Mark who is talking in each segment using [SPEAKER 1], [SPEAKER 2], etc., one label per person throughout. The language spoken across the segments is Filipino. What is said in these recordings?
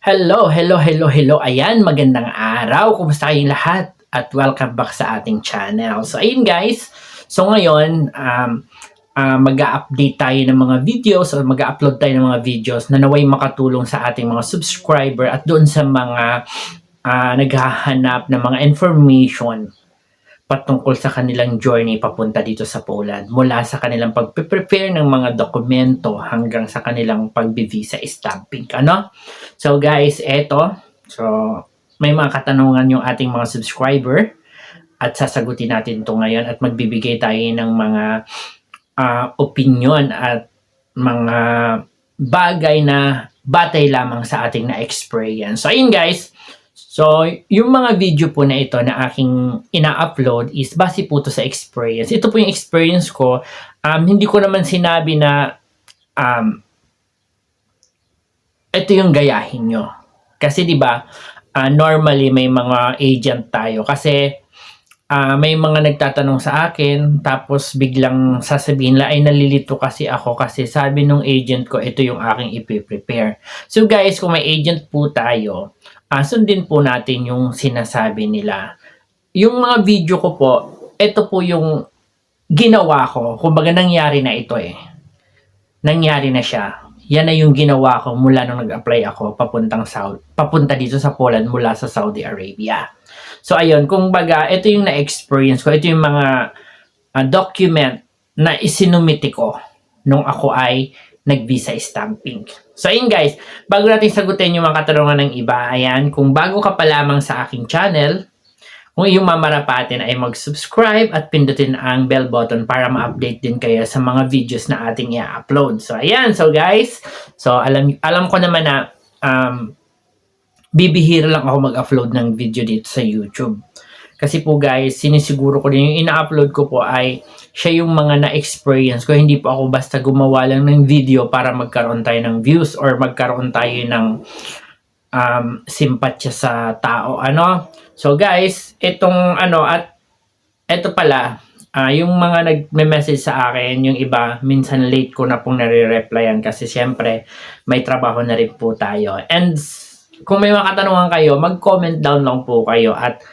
[SPEAKER 1] Hello, hello, hello, hello. Ayan, magandang araw. Kumusta kayong lahat? At welcome back sa ating channel. So, ayun guys. So, ngayon, um, uh, mag-update tayo ng mga videos or mag-upload tayo ng mga videos na naway makatulong sa ating mga subscriber at doon sa mga uh, naghahanap ng mga information patungkol sa kanilang journey papunta dito sa Poland mula sa kanilang pag-prepare ng mga dokumento hanggang sa kanilang pag-visa stamping. Ano? So guys, eto. So may mga katanungan yung ating mga subscriber at sasagutin natin to ngayon at magbibigay tayo ng mga uh, opinion at mga bagay na batay lamang sa ating na-experience. So ayun guys, So, yung mga video po na ito na aking ina-upload is base po to sa experience. Ito po yung experience ko. Um, hindi ko naman sinabi na um, ito yung gayahin nyo. Kasi 'di ba, uh, normally may mga agent tayo kasi uh, may mga nagtatanong sa akin tapos biglang sasabihin la ay nalilito kasi ako kasi sabi nung agent ko ito yung aking ipi-prepare. So guys, kung may agent po tayo, uh, sundin po natin yung sinasabi nila. Yung mga video ko po, ito po yung ginawa ko. Kumbaga nangyari na ito eh. Nangyari na siya. Yan na yung ginawa ko mula nung nag-apply ako papuntang Saudi, papunta dito sa Poland mula sa Saudi Arabia. So ayun, kung baga, ito yung na-experience ko. Ito yung mga uh, document na isinumiti ko nung ako ay nag-visa stamping. So ayun guys, bago natin sagutin yung mga katanungan ng iba, ayan, kung bago ka pa lamang sa aking channel, kung iyong mamarapatin ay mag-subscribe at pindutin ang bell button para ma-update din kayo sa mga videos na ating i-upload. So ayan, so guys, so alam alam ko naman na um, bibihira lang ako mag-upload ng video dito sa YouTube. Kasi po guys, sinisiguro ko din yung ina-upload ko po ay siya yung mga na-experience ko. Hindi po ako basta gumawa lang ng video para magkaroon tayo ng views or magkaroon tayo ng um, simpatya sa tao. Ano? So guys, itong ano at ito pala, uh, yung mga nagme-message sa akin, yung iba, minsan late ko na pong nare-replyan kasi syempre may trabaho na rin po tayo. And kung may mga katanungan kayo, mag-comment down lang po kayo at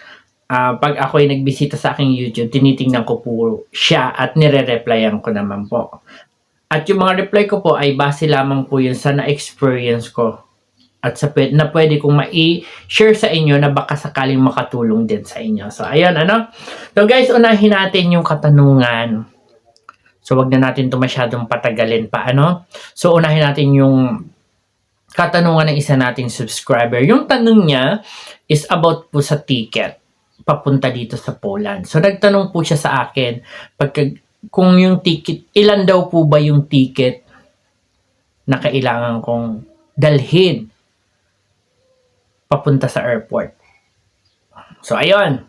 [SPEAKER 1] uh, pag ako ay nagbisita sa aking YouTube, tinitingnan ko po siya at nire-replyan ko naman po. At yung mga reply ko po ay base lamang po yun sa na-experience ko at sa na pwede kong ma-share sa inyo na baka sakaling makatulong din sa inyo. So, ayun, ano? So, guys, unahin natin yung katanungan. So, wag na natin to masyadong patagalin pa, ano? So, unahin natin yung katanungan ng isa nating subscriber. Yung tanong niya is about po sa ticket papunta dito sa Poland. So nagtanong po siya sa akin pagka, kung yung ticket, ilan daw po ba yung ticket na kailangan kong dalhin papunta sa airport. So ayun.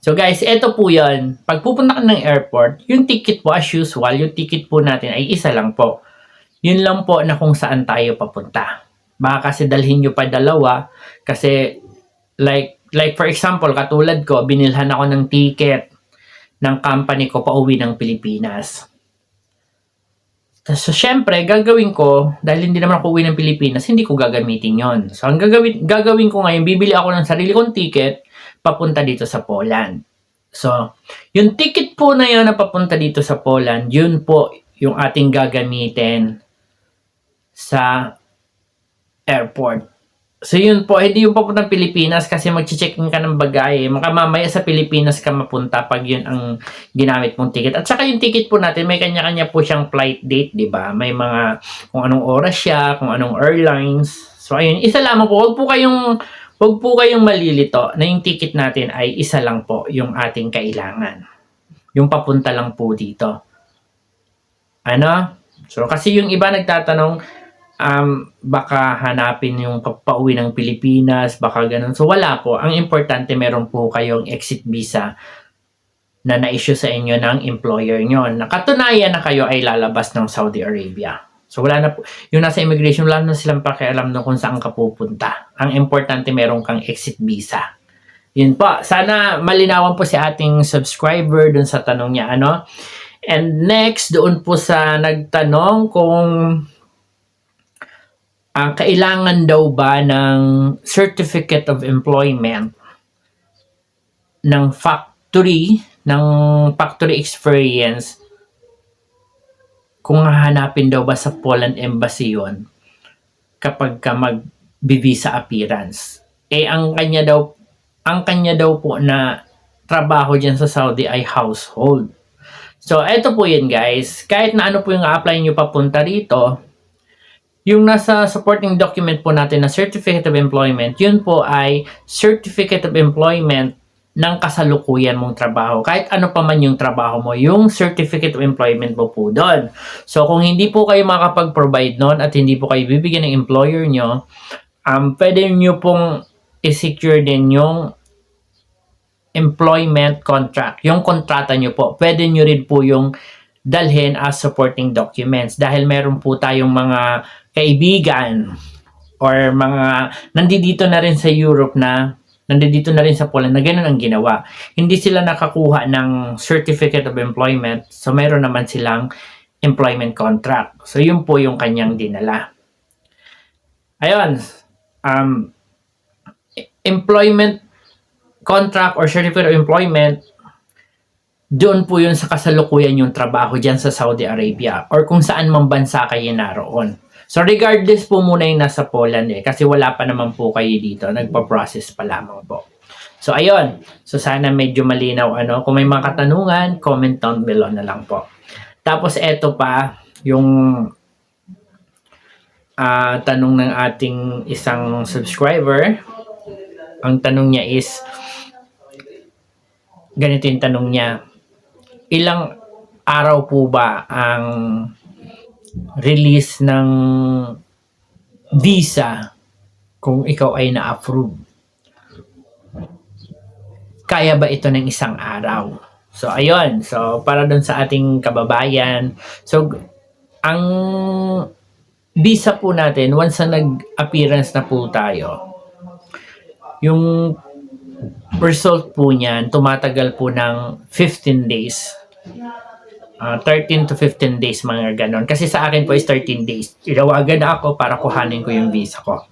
[SPEAKER 1] So guys, ito po yon. Pag pupunta ka ng airport, yung ticket po as usual, yung ticket po natin ay isa lang po. Yun lang po na kung saan tayo papunta. Baka kasi dalhin nyo pa dalawa kasi like like for example, katulad ko, binilhan ako ng ticket ng company ko pa uwi ng Pilipinas. So, syempre, gagawin ko, dahil hindi naman ako uwi ng Pilipinas, hindi ko gagamitin yon. So, ang gagawin, gagawin ko ngayon, bibili ako ng sarili kong ticket papunta dito sa Poland. So, yung ticket po na yon na papunta dito sa Poland, yun po yung ating gagamitin sa airport. So yun po, hindi yung papuntang Pilipinas kasi mag-check-in ka ng bagay. Maka mamaya sa Pilipinas ka mapunta pag yun ang ginamit mong ticket. At saka yung ticket po natin, may kanya-kanya po siyang flight date, di ba? May mga kung anong oras siya, kung anong airlines. So ayun, isa lamang po. Huwag po kayong, huwag po kayong malilito na yung ticket natin ay isa lang po yung ating kailangan. Yung papunta lang po dito. Ano? So kasi yung iba nagtatanong, um, baka hanapin yung pauwi ng Pilipinas, baka ganun. So wala po. Ang importante meron po kayong exit visa na na-issue sa inyo ng employer nyo. Nakatunayan na kayo ay lalabas ng Saudi Arabia. So wala na po, yung nasa immigration, wala na silang pakialam na kung saan ka pupunta. Ang importante meron kang exit visa. Yun po. Sana malinawan po si ating subscriber dun sa tanong niya. Ano? And next, doon po sa nagtanong kung ang kailangan daw ba ng certificate of employment ng factory, ng factory experience kung hahanapin daw ba sa Poland Embassy yun kapag ka mag-visa appearance. Eh, ang kanya daw, ang kanya daw po na trabaho dyan sa Saudi ay household. So, eto po yun guys. Kahit na ano po yung apply nyo papunta rito, yung nasa supporting document po natin na Certificate of Employment, yun po ay Certificate of Employment ng kasalukuyan mong trabaho. Kahit ano pa man yung trabaho mo, yung Certificate of Employment mo po doon. So, kung hindi po kayo makapag-provide nun at hindi po kayo bibigyan ng employer nyo, um, pwede nyo pong i-secure din yung employment contract. Yung kontrata nyo po. Pwede nyo rin po yung dalhin as supporting documents dahil meron po tayong mga kaibigan or mga nandito na rin sa Europe na nandito na rin sa Poland na ganun ang ginawa. Hindi sila nakakuha ng certificate of employment so meron naman silang employment contract. So yun po yung kanyang dinala. Ayun, um, employment contract or certificate of employment doon po yun sa kasalukuyan yung trabaho dyan sa Saudi Arabia or kung saan mang bansa kayo naroon. So regardless po muna yung nasa Poland eh kasi wala pa naman po kayo dito, nagpa-process pa lamang po. So ayun, so sana medyo malinaw ano, kung may mga katanungan, comment down below na lang po. Tapos eto pa yung ah, tanong ng ating isang subscriber. Ang tanong niya is ganito yung tanong niya ilang araw po ba ang release ng visa kung ikaw ay na-approve? Kaya ba ito ng isang araw? So, ayun. So, para dun sa ating kababayan. So, ang visa po natin, once na nag-appearance na po tayo, yung result po niyan, tumatagal po ng 15 days. Ah, 13 to 15 days, mga ganon. Kasi sa akin po is 13 days. Ilawagan na ako para kuhanin ko yung visa ko.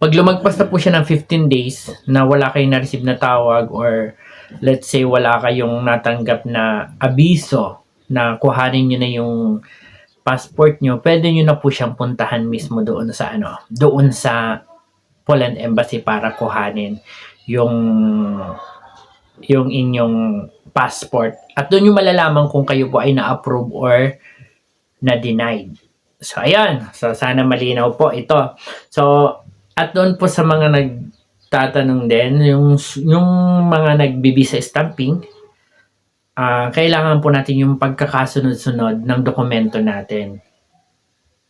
[SPEAKER 1] Pag lumagpas na po siya ng 15 days na wala kayong na-receive na tawag or let's say wala kayong natanggap na abiso na kuhanin nyo na yung passport nyo, pwede nyo na po siyang puntahan mismo doon sa ano, doon sa Poland Embassy para kuhanin yung yung inyong passport. At doon yung malalaman kung kayo po ay na-approve or na-denied. So, ayan. So, sana malinaw po ito. So, at doon po sa mga nagtatanong din, yung, yung mga nagbibisa stamping, ah kailangan po natin yung pagkakasunod-sunod ng dokumento natin.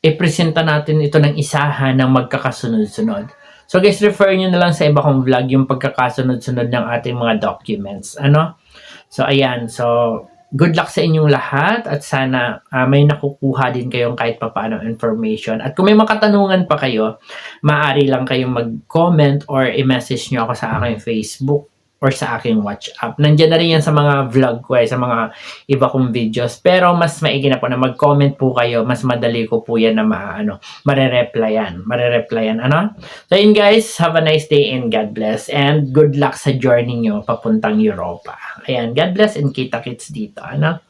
[SPEAKER 1] I-presenta natin ito ng isahan ng magkakasunod-sunod. So guys, refer nyo na lang sa iba kong vlog yung pagkakasunod-sunod ng ating mga documents. Ano? So ayan, so good luck sa inyong lahat at sana ah, may nakukuha din kayong kahit papaano information. At kung may makatanungan pa kayo, maaari lang kayong mag-comment or i-message nyo ako sa aking Facebook or sa aking WhatsApp. Nandiyan na rin yan sa mga vlog ko eh, sa mga iba kong videos. Pero mas maigi na po na mag-comment po kayo. Mas madali ko po yan na maano, marereplyan. Marereplyan, ano? So yun guys, have a nice day and God bless. And good luck sa journey nyo papuntang Europa. Ayan, God bless and kita-kits dito, ano?